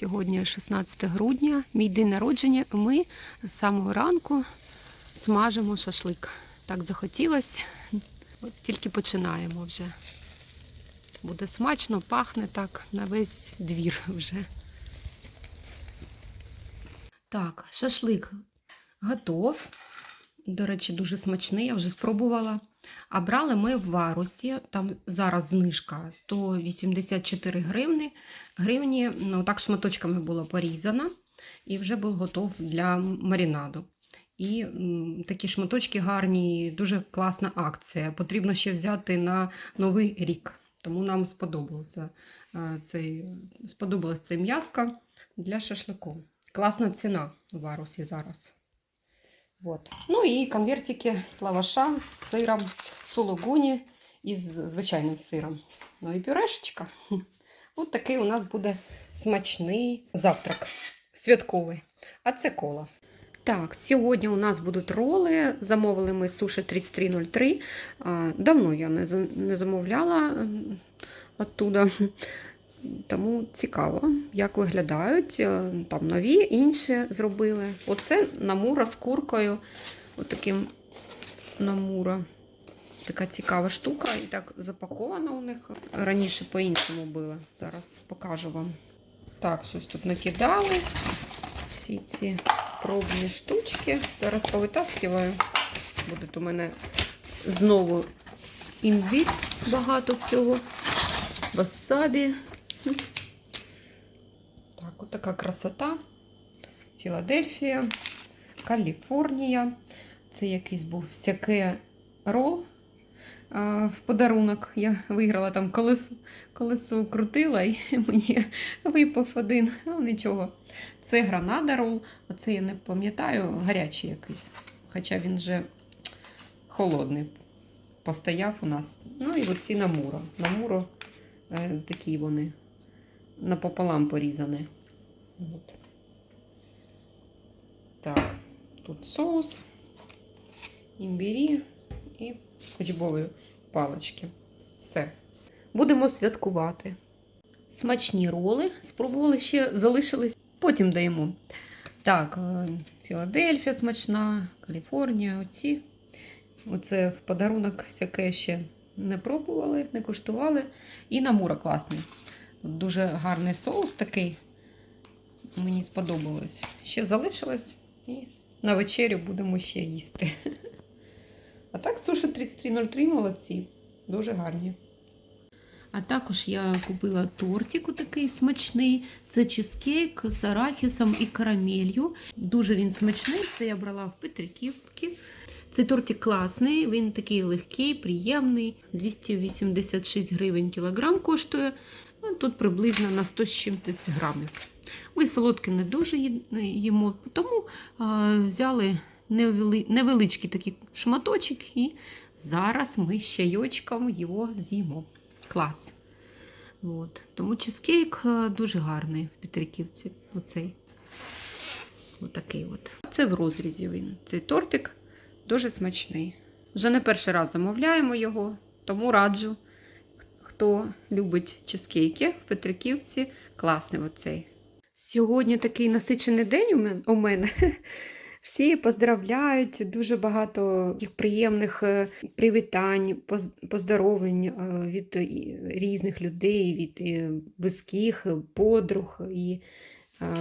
Сьогодні 16 грудня, мій день народження. Ми з самого ранку смажимо шашлик. Так захотілося. От тільки починаємо вже. Буде смачно, пахне так на весь двір вже. Так, шашлик готов. До речі, дуже смачний, я вже спробувала. А брали ми в варусі, там зараз знижка 184 гривні. Гривні, ну так шматочками було порізано і вже був готов для маринаду. І такі шматочки гарні, дуже класна акція. Потрібно ще взяти на новий рік. Тому нам сподобався е, цей, сподобалось цей м'яско для шашлику. Класна ціна у варусі зараз. Вот. Ну і конвертики з лаваша з сиром сулугуні і з звичайним сиром. Ну і пюрешечка. От такий у нас буде смачний завтрак святковий. А це кола. Так, сьогодні у нас будуть роли. Замовили ми суші 3303. Давно я не, замовляла оттуда. Тому цікаво, як виглядають. Е, Там нові, інші зробили. Оце намура з куркою. Отаким намура. Така цікава штука. І так запаковано у них. Раніше по-іншому було. Зараз покажу вам. Так, щось тут накидали. Всі ці пробні штучки. Зараз повитаскиваю. Буде у мене знову імбір, багато всього. Васабі. Так, от така красота. Філадельфія, Каліфорнія. Це якийсь був всяке рол а, в подарунок. Я виграла там колесо, колесо крутила і мені випав один. Ну, нічого. Це гранада рол. Оце я не пам'ятаю, гарячий якийсь. Хоча він вже холодний. Постояв у нас. Ну і оці намуро. Намуро е, такі вони напополам порізані. От. Так, тут соус, імбірі і кочбові палички. Все. Будемо святкувати. Смачні роли. Спробували ще залишились. Потім даємо. Так, е, Філадельфія смачна, Каліфорнія, оці. Оце в подарунок всяке ще не пробували, не куштували. І намура класний. Дуже гарний соус такий. Мені сподобалось. Ще залишилось. І на вечерю будемо ще їсти. А так, суші 3303 молодці. Дуже гарні. А також я купила тортик такий смачний. Це чизкейк з арахісом і карамелью. Дуже він смачний. Це я брала в Петриківці. Цей тортик класний, він такий легкий, приємний. 286 гривень кілограм коштує. Ну, Тут приблизно на 100 з чимось грамів. Ми солодке не дуже їмо, тому взяли невеличкий такий шматочок і зараз ми з чайочком його з'їмо. Клас. От. Тому чизкейк е, дуже гарний в Петриківці. Оцей. Отакий от. Це в розрізі він. Цей тортик дуже смачний. Вже не перший раз замовляємо його, тому раджу. Хто любить чизкейки в Петриківці, класний оцей. Сьогодні такий насичений день у мене. Всі поздравляють, дуже багато приємних е, привітань, поздоровлень е, від різних людей, від е, близьких, подруг і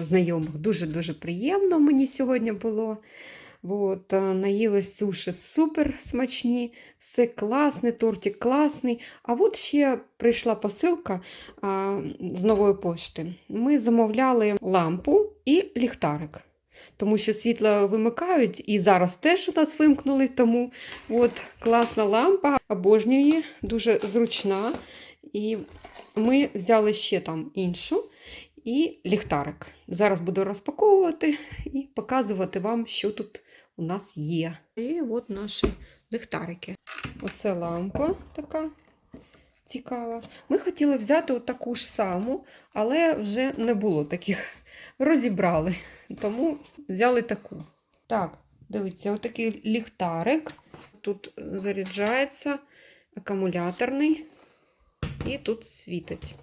знайомих. Дуже-дуже приємно мені сьогодні було. От, е, наїлась суші супер смачні, все класне, тортик класний. А от ще прийшла посилка а, з нової пошти. Ми замовляли лампу і ліхтарик. Тому що світло вимикають, і зараз теж у нас вимкнули. Тому от класна лампа, обожнюю її, дуже зручна. І ми взяли ще там іншу і ліхтарик. Зараз буду розпаковувати і показувати вам, що тут у нас є. І от наші ліхтарики. Оце лампа така цікава. Ми хотіли взяти таку ж саму, але вже не було таких. Розібрали. Тому взяли таку. Так, дивіться, отакий ліхтарик. Тут заряджається акумуляторний і тут світить.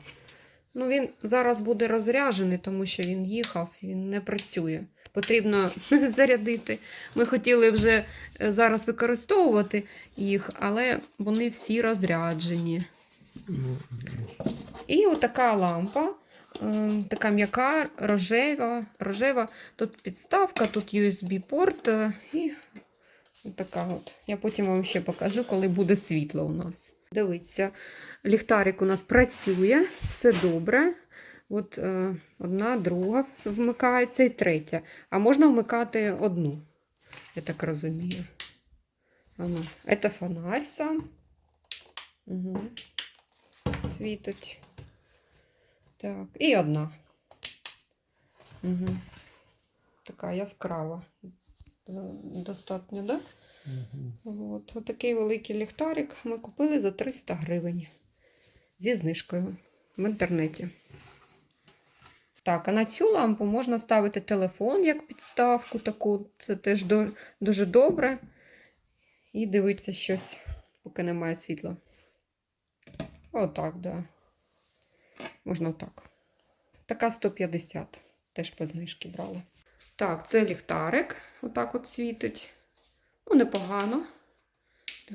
Ну, він зараз буде розряджений, тому що він їхав, він не працює. Потрібно зарядити. Ми хотіли вже е, зараз використовувати їх, але вони всі розряджені. І отака лампа, е, така м'яка, рожева, рожева. Тут підставка, тут USB-порт е, і така от. Я потім вам ще покажу, коли буде світло у нас. Дивіться, ліхтарик у нас працює, все добре. От е, одна, друга вмикається і третя. А можна вмикати одну, я так розумію. Ано. Це фонарь сам. Угу. Світить. Так, і одна. Угу. Така яскрава. Достатньо, так? Да? От, отакий великий ліхтарик ми купили за 300 гривень зі знижкою в інтернеті. Так, а на цю лампу можна ставити телефон як підставку таку. Це теж до- дуже добре. І дивитися щось, поки немає світла. Отак, так. Да. Можна так. Така 150. Теж по знижки брали. Так, це ліхтарик. Отак от світить. Ну, непогано.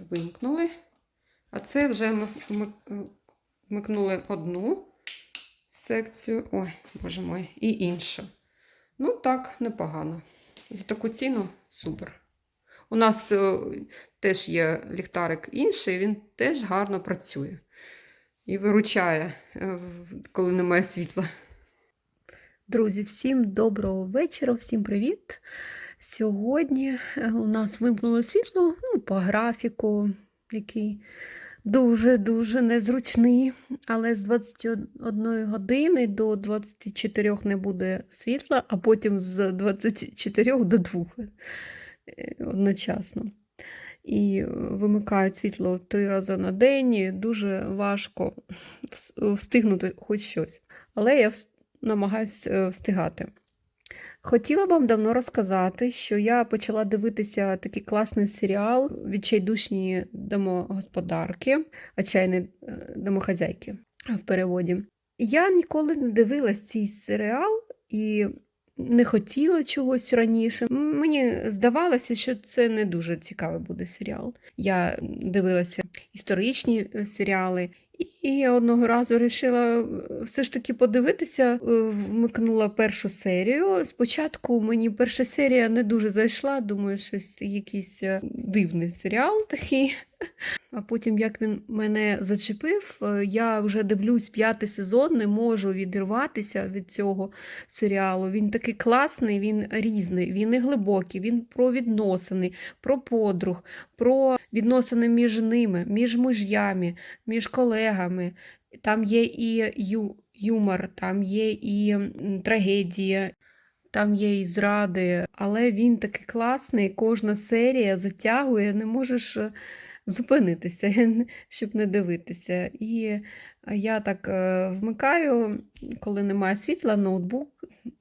Вимкнули. А це вже ми вмикнули одну секцію. Ой, боже мой, і іншу. Ну, так, непогано. За таку ціну супер. У нас е, теж є ліхтарик інший, він теж гарно працює. І виручає, е, коли немає світла. Друзі, всім доброго вечора, всім привіт! Сьогодні е, у нас вимкнуло світло ну, по графіку, який дуже-дуже незручний. Але з 21 години до 24 не буде світла, а потім з 24 до 2 е, одночасно. І вимикають світло три рази на день. і Дуже важко встигнути хоч щось. Але я намагаюсь е, встигати. Хотіла вам давно розказати, що я почала дивитися такий класний серіал Відчайдушні домогосподарки, отчайні е, домохазяйки в переводі. Я ніколи не дивилась цей серіал і не хотіла чогось раніше. Мені здавалося, що це не дуже цікавий буде серіал. Я дивилася історичні е, серіали. І я одного разу вирішила все ж таки подивитися, е, вмикнула першу серію. Спочатку мені перша серія не дуже зайшла, думаю, щось якийсь е, дивний серіал такий. А потім, як він мене зачепив, е, я вже дивлюсь п'ятий сезон, не можу відірватися від цього серіалу. Він такий класний, він різний, він і глибокий, він про відносини, про подруг, про відносини між ними, між муж'ями, між колегами. Там є і ю, юмор, там є і трагедія, там є і зради, але він такий класний, кожна серія затягує, не можеш е, зупинитися, щоб не дивитися. І я так е, вмикаю, коли немає світла, ноутбук.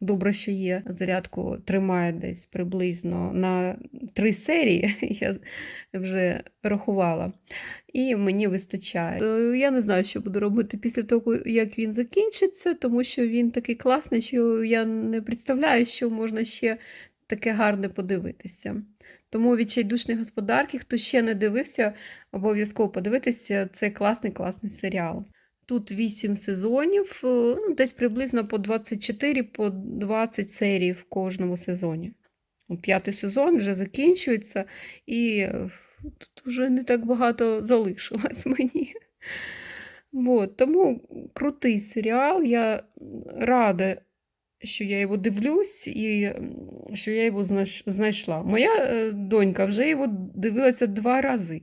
Добре, що є. Зарядку тримає десь приблизно на три серії. Я вже рахувала. І мені вистачає. Е, Я не знаю, що буду робити після того, як він закінчиться, тому що він такий класний, що я не представляю, що можна ще таке гарне подивитися. Тому відчайдушні господарки, хто ще не дивився, обов'язково подивитися. Це класний класний серіал. Тут 8 сезонів, е, ну, десь приблизно по 24 по 20 серій в кожному сезоні. П'ятий сезон вже закінчується, і е, тут вже не так багато залишилось мені. Вот, тому крутий серіал. Я рада, що я його дивлюсь і що я його знайшла. Моя е, донька вже його дивилася два рази,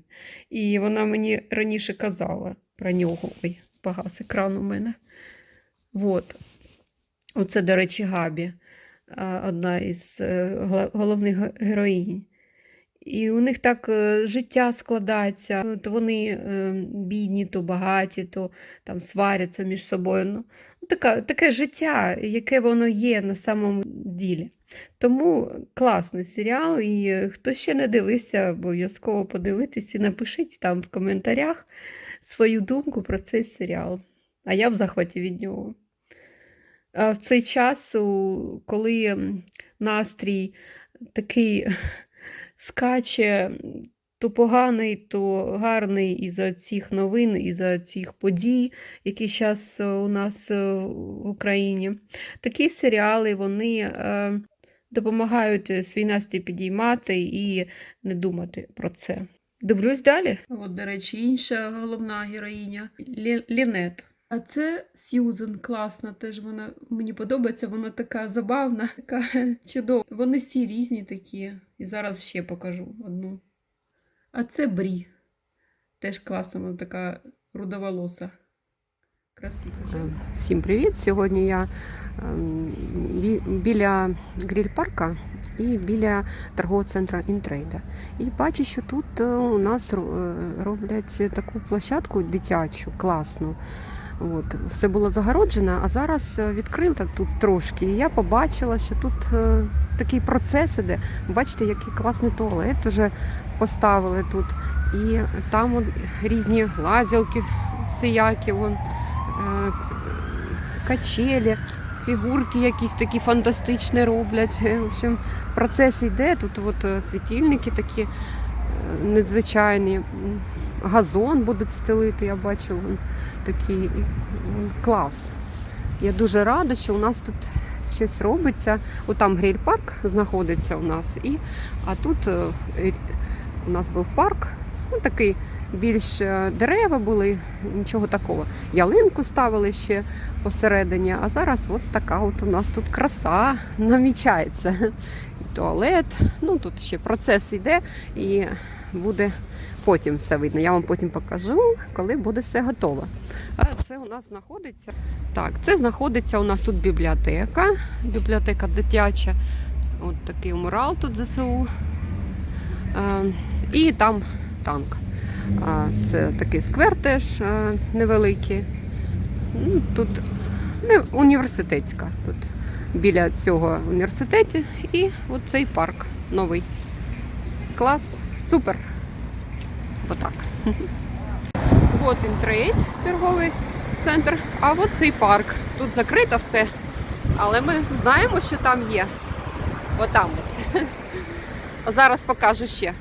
і вона мені раніше казала про нього. Ой, погас екран у мене. Вот. Оце, до речі, Габі, одна із е, головних героїнь. І у них так е, життя складається. То вони е, бідні, то багаті, то там сваряться між собою. Ну, така, таке життя, яке воно є на самому ділі. Тому класний серіал. І е, хто ще не дивився, обов'язково подивитись і напишіть там в коментарях свою думку про цей серіал. А я в захваті від нього. В цей час, коли настрій такий скаче, то поганий, то гарний із-за цих новин, із-за цих подій, які зараз у нас е, в Україні. Такі серіали вони е, допомагають е, свій настрій підіймати і не думати про це. Дивлюсь далі. От, до речі, інша головна героїня Лі- Лінет. А це Сьюзен класна, теж вона мені подобається, вона така забавна, така чудова. Вони всі різні такі. І зараз ще покажу одну. А це Брі. Теж класна, вона така рудоволоса. Красива. Е, Всім привіт! Сьогодні я ем, біля гриль-парка і біля торгового центру Інтрейда. І бачу, що тут е, у нас е, роблять таку площадку дитячу, класну. От, все було загороджено, а зараз е, відкрили тут трошки. І я побачила, що тут е, такий процес іде. Бачите, який класний туалет вже поставили тут. І там от різні лазілки, всіякі. Вон, е, качелі, фігурки якісь такі фантастичні роблять. В общем, процес йде. Тут от світильники такі незвичайні. Газон будуть стелити, я бачу, такий клас. Я дуже рада, що у нас тут щось робиться. От там гриль-парк знаходиться у нас, і, а тут е, у нас був парк, ну, такий більш е, дерева були, нічого такого. Ялинку ставили ще посередині, а зараз от така от у нас тут краса намічається. І туалет, ну тут ще процес йде і буде потім все видно. Я вам потім покажу, коли буде все готово. Це у нас знаходиться. Так, це знаходиться у нас тут бібліотека, бібліотека дитяча. От такий мурал тут ЗСУ. Е, і там танк. Це такий сквер теж е, невеликий. Ну, Тут університетська. Тут біля цього університету і от цей парк новий. Клас, супер. Отак. От інтрейд, торговий центр, а от цей парк. Тут закрито все. Але ми знаємо, що там є. Отам от. А Зараз покажу ще.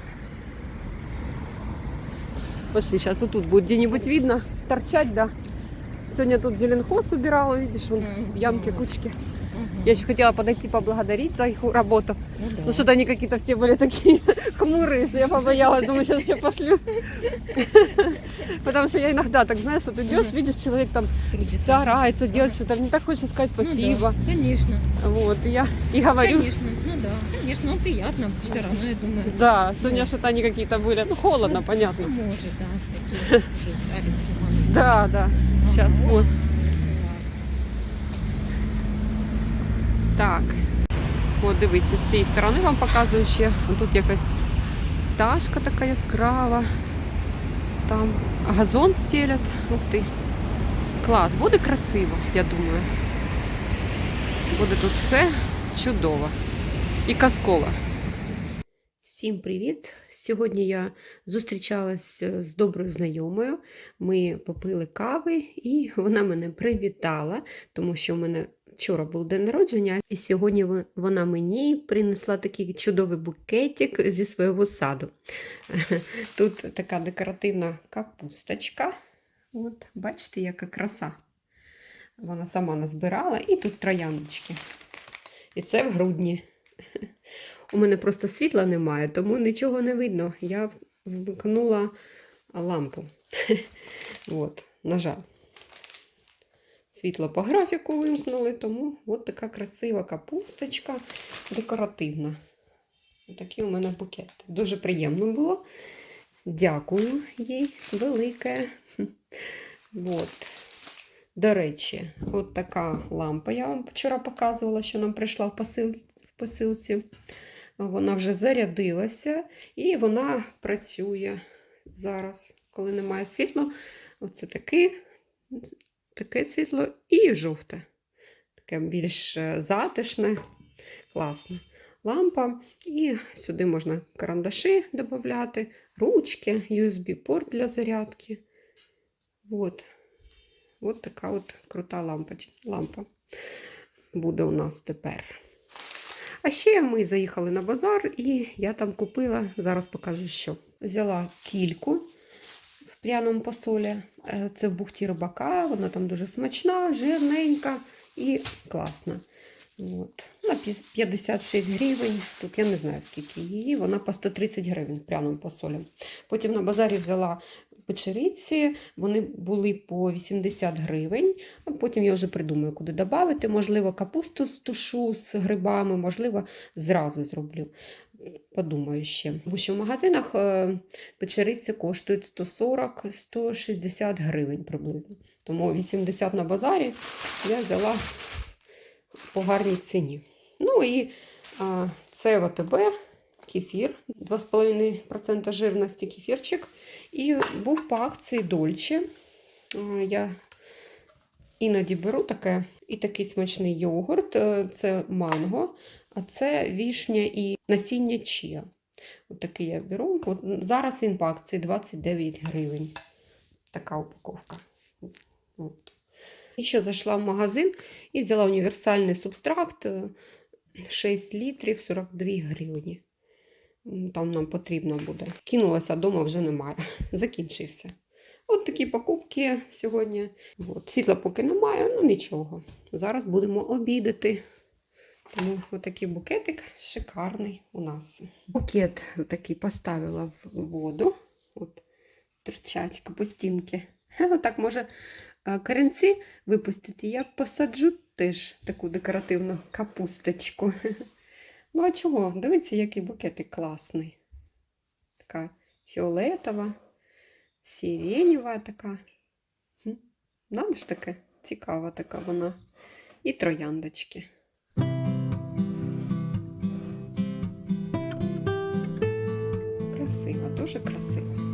Пошли, сейчас вот тут будет где-нибудь видно. Торчать, да. Сегодня тут зеленхоз убирала, видишь, вон ямки, кучки. Я еще хотела подойти поблагодарить за их работу. Но что-то они какие-то все были такие хмурые, что я побоялась, думаю, сейчас еще пошлю. Потому что я иногда так, знаешь, вот идешь, видишь, человек там старается делать что-то, мне так хочется сказать спасибо. Ну, да, конечно. Вот, и я и говорю, Конечно. Ну да, конечно, ну приятно все равно, я думаю. да, сегодня что-то они какие-то были, ну холодно, понятно. Ну, может, да. такие. Да, да, сейчас, вот. Так. От дивіться, з цієї сторони вам показую ще. Тут якась пташка така яскрава. Там газон стелять. Ух ти. Клас, буде красиво, я думаю. Буде тут все чудово і казково. Всім привіт! Сьогодні я зустрічалась з доброю знайомою. Ми попили кави, і вона мене привітала, тому що в мене вчора був день народження, і сьогодні вона мені принесла такий чудовий букетик зі свого саду. Тут така декоративна капусточка. От, бачите, яка краса. Вона сама назбирала, і тут трояндочки. І це в грудні. У мене просто світла немає, тому нічого не видно. Я вмикнула лампу. От, на жаль. Світло по графіку вимкнули, тому от така красива капусточка декоративна. Такий у мене букет. Дуже приємно було. Дякую їй велике. От. До речі, от така лампа. Я вам вчора показувала, що нам прийшла в посилці. Вона вже зарядилася і вона працює зараз, коли немає світла. Оце таке, таке світло і жовте. Таке більш е, затишне, класне. Лампа. І сюди можна карандаші додати, ручки, USB-порт для зарядки. От. От така от крута лампоч- лампа. буде у нас тепер. А ще ми заїхали на базар, і я там купила, зараз покажу, що. Взяла кільку пряному посолі. Е, Це в бухті рибака, вона там дуже смачна, жирненька і класна. От. На 56 гривень. Тут я не знаю, скільки її. Вона по 130 гривень в пряному посолі. Потім на базарі взяла печериці, вони були по 80 гривень. А потім я вже придумаю, куди додати. Можливо, капусту стушу з грибами, можливо, зразу зроблю. Подумаю ще. Бо що в магазинах печериці коштують 140-160 гривень приблизно. Тому 80 на базарі я взяла по гарній ціні. Ну і а, це ВТБ, кефір, 2,5% жирності кефірчик. І був по акції Дольче. Я іноді беру таке і такий смачний йогурт. Е, Це манго, а це вішня і насіння чія. От такий я беру. От зараз він по акції 29 гривень. Така упаковка. От. І ще зайшла в магазин і взяла універсальний субстракт е, 6 літрів 42 гривні. Там нам потрібно буде. Кинулася вдома вже немає. Закінчився. От такі покупки сьогодні. От. Світла поки немає, ну нічого. Зараз будемо обідати. Тому отакий букетик шикарний у нас. Букет такий поставила в воду. От торчать капустинки. Отак може а, корінці випустити. Я посаджу теж таку декоративну капусточку. Ну, а чого? Дивіться, який букетик класний. Така фіолетова, сиренєва така. Надо ж таке, цікава така вона. І трояндочки. Красиво, дуже красиво.